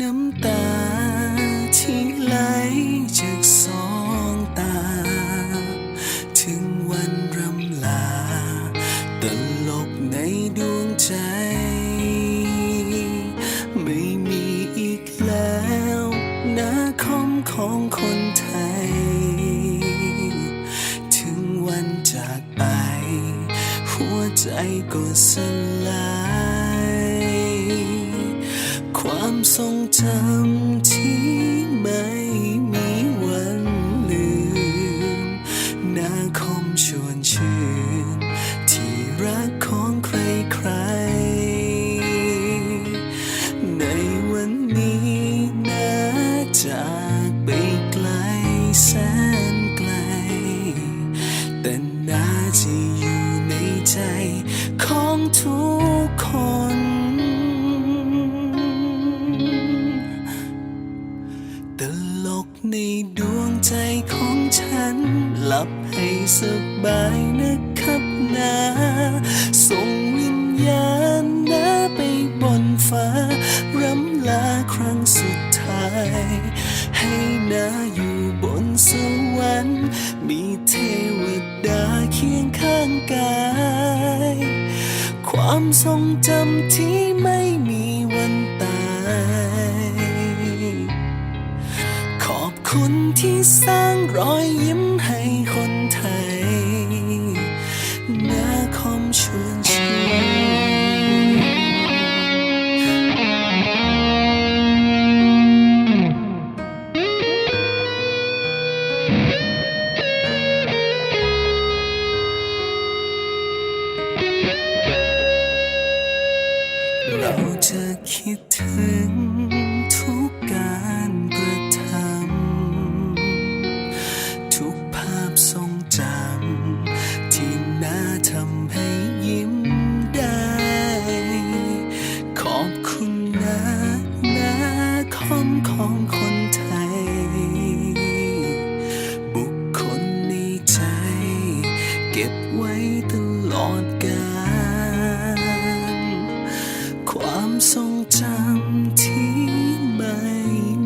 น้ำตาที่ไหลจากสองตา ถึงวันรำลา ตลกในดวงใจ ไม่มีอีกแล้วนาคอมของคนไทย ถึงวันจากไป หัวใจก็สลาย ทรงจำที่ไม่มีวันลืมนาคมชวนชื่น ที่รักของใครใครๆในวันนี้นาจากไปไกลแสนไกล แต่นาจะอยู่ในใจของทุก ในดวงใจของฉัน หลับให้สบายนะครับนะส่งวิญญาณนะไปบนฟ้ารำลาครั้งสุดท้าย ให้นาอยู่บนสวรรค์มีเทวดาเคียงข้างกาย ความทรงจำที่ไม่ คุณที่สร้างรอยยิ้มให้คนไทยนาคอมชวนชื่นเราจะคิดถึง นะนะคอมของคนไทย บุคคลในใจ เก็บไว้ตลอดกาลความทรงจำที่ไม่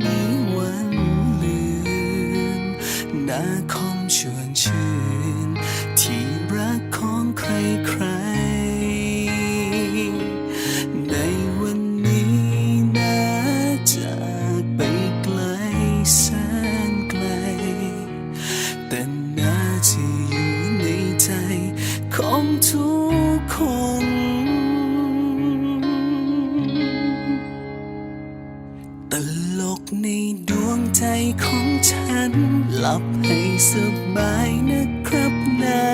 มีวันลืมนาค ของทุกคนตลกในดวงใจของฉัน หลับให้สบายนะครับนะ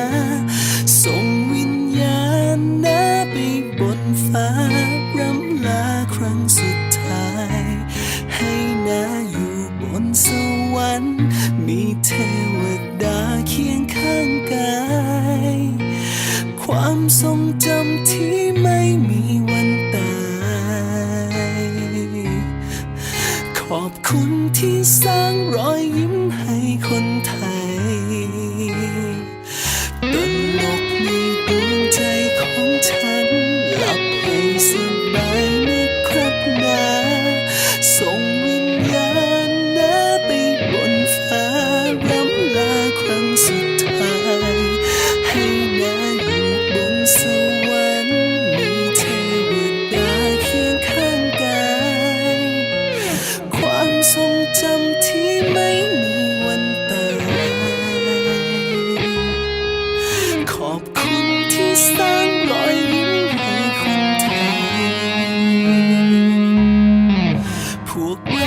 ส่งวิญญาณนะไปบนฟ้ารำลาครั้งสุดท้าย ให้นาอยู่บนสวรรค์ มีเทวดาเคียงข้างกาย ความทรงจำที่ไม่มีวันตาย ขอบคุณที่สร้างรอยยิ้ม book.